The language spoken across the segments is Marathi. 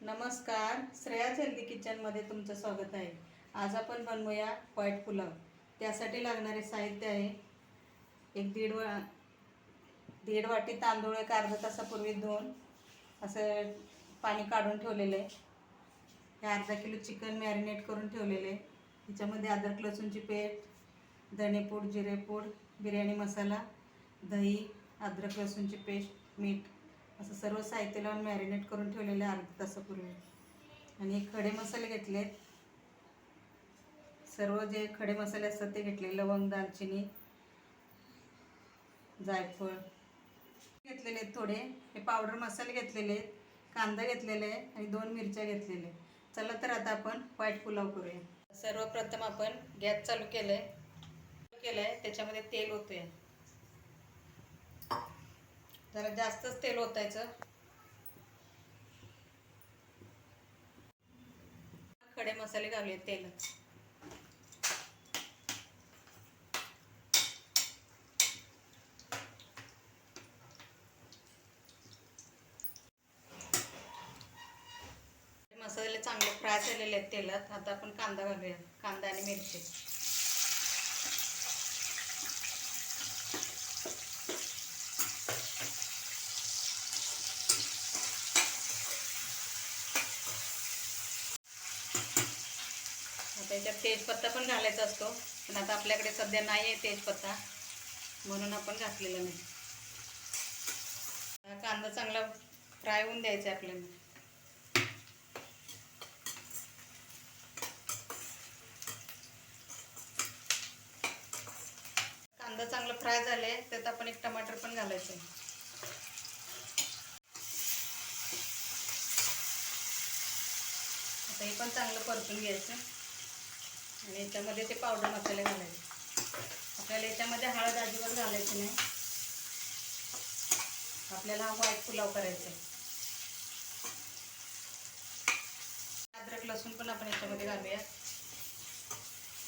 नमस्कार श्रेयाच हेल्दी किचनमध्ये तुमचं स्वागत आहे. आज आपण बनवूया व्हाईट पुलाव. त्यासाठी लागणारे साहित्य आहे. एक दीड वा दीड वाटी तांदूळ एक अर्धा तासापूर्वी धुवून असं पाणी काढून ठेवलेलं आहे. हे अर्धा किलो चिकन मॅरिनेट करून ठेवलेले आहे. ह्याच्यामध्ये अद्रक लसूणची पेस्ट धणेपूड जिरेपूड बिर्याणी मसाला दही अद्रक लसूणची पेस्ट मीठ असं सर्व साहित्य लावून मॅरिनेट करून ठेवलेलं आहे अर्धा तासापूर्वी. आणि हे खडे मसाले घेतले सर्व जे खडे मसाले असतात ते घेतले लवंग दालचिनी जायफळ. घेतलेले आहेत थोडे. हे पावडर मसाले घेतलेले आहेत. कांदा घेतलेला आहे आणि दोन मिरच्या घेतलेल्या आहेत. चला तर आता आपण व्हाईट पुलाव करूया. सर्वप्रथम आपण गॅस चालू केलं आहे केलं आहे त्याच्यामध्ये तेल होतोय जरा जास्तच तेल ओतायचं. खडे मसाले घालूया तेलात मसाले चांगले फ्राय झालेले आहेत तेलात. आता आपण कांदा घालूया. कांदा आणि मिरची. त्याच्यात तेजपत्ता पण घालायचा असतो. पण आता आपल्याकडे सध्या नाही आहे तेजपत्ता. म्हणून आपण घातलेला नाही. कांदा चांगला फ्राय होऊन द्यायचा आपल्याला. कांदा चांगला फ्राय झाले त्यात आपण एक टमाटर पण घालायचं आहे. आता हे पण चांगलं परतून घ्यायचं. आणि याच्यामध्ये ते पावडर मसाले घालायचे. आपल्याला याच्यामध्ये हळद अजिबात घालायची नाही. आपल्याला हा व्हाईट पुलाव करायचा आहे. अद्रक लसूण पण आपण याच्यामध्ये घालूया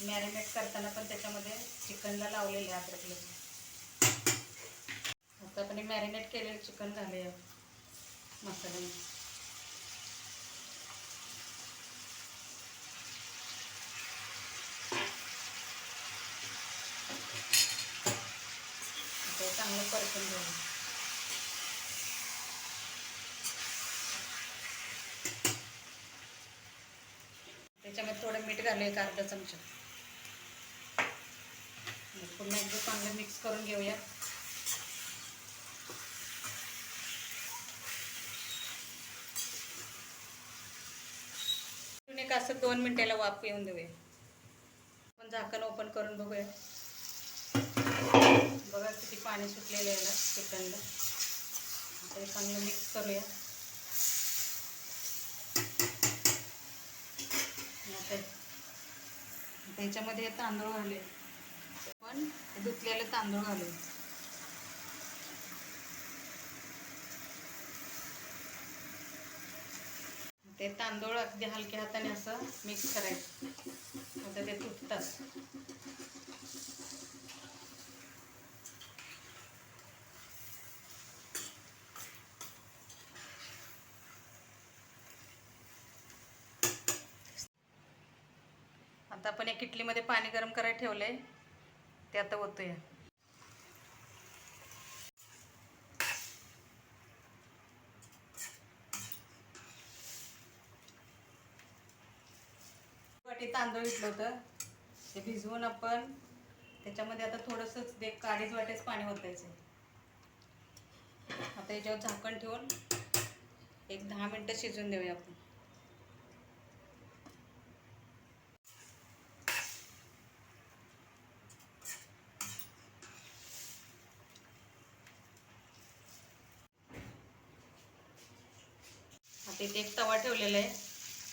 मॅरिनेट करताना पण त्याच्यामध्ये चिकनला लावलेले आहे अद्रक लसूण. आता आपण मॅरिनेट केलेलं चिकन घालूया मसाल्यामध्ये. ते चांगलं परतून घेऊन. त्याच्यामध्ये थोडं मीठ घालू एक अर्धा चमचा. म्हणजे पुन्हा एकदा चांगलं मिक्स करून घेऊया. एक असं दोन मिनिटाला वाफ येऊन देऊया. आपण झाकण ओपन करून बघूया. बघा किती पाणी सुटलेलं आहे ना चिकनला आता हे चांगलं मिक्स करूया. त्याच्यामध्ये हे तांदूळ घालूया. पण धुतलेले तांदूळ घालूया. ते तांदूळ अगदी हलक्या हाताने असं मिक्स करायचं. आता ते तुटतात. आता आपण एक किटलीमध्ये पाणी गरम करायला ठेवलंय. ते आता ओतूया. वाटी तांदूळ घेतलं होतं. ते भिजवून आपण त्याच्यामध्ये आता थोडंसंच ते काळीच वाटेच पाणी ओतायचं आता याच्यावर झाकण ठेवून एक दहा मिनटं शिजून देऊया आपण. आता इथे एक तवा ठेवलेला आहे.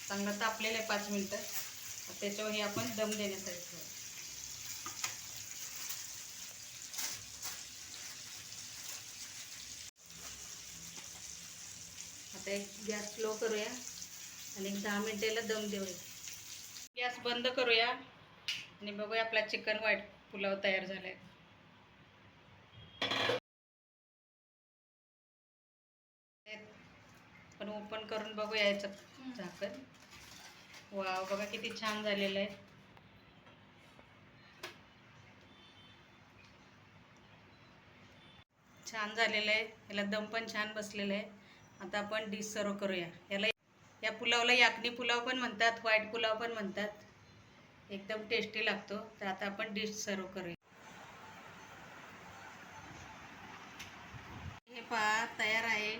चांगला तापलेला आहे पाच मिनटं. त्याच्यावरही त्याच्यावर हे आपण दम देण्यासाठी ठेवू. आता एक गॅस स्लो करूया आणि एक दहा मिनिटाला दम देऊया. गॅस बंद करूया आणि बघूया आपला चिकन व्हाईट पुलाव तयार झालाय. पण ओपन करून बघूया याचं. झाकण. वाव बघा किती छान झालेलं आहे. छान झालेलं आहे. याला दम पण छान बसलेलं आहे. आता आपण डिश सर्व करूया. याला या पुलावला याकनी पुलाव पण म्हणतात व्हाईट पुलाव पण म्हणतात. एकदम टेस्टी लागतो. तर आता आपण डिश सर्व करूया हे पहा तयार आहे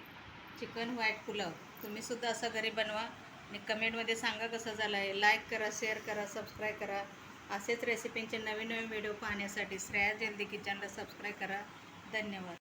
चिकन व्हाईट पुलाव. तुम्ही सुद्धा असं घरी बनवा. आणि कमेंटमध्ये सांगा कसं झालं आहे लाईक करा शेअर करा सबस्क्राईब करा. असेच रेसिपींचे नवीन नवीन व्हिडिओ पाहण्यासाठी श्रेया जल्दी किचनला सबस्क्राईब करा. धन्यवाद.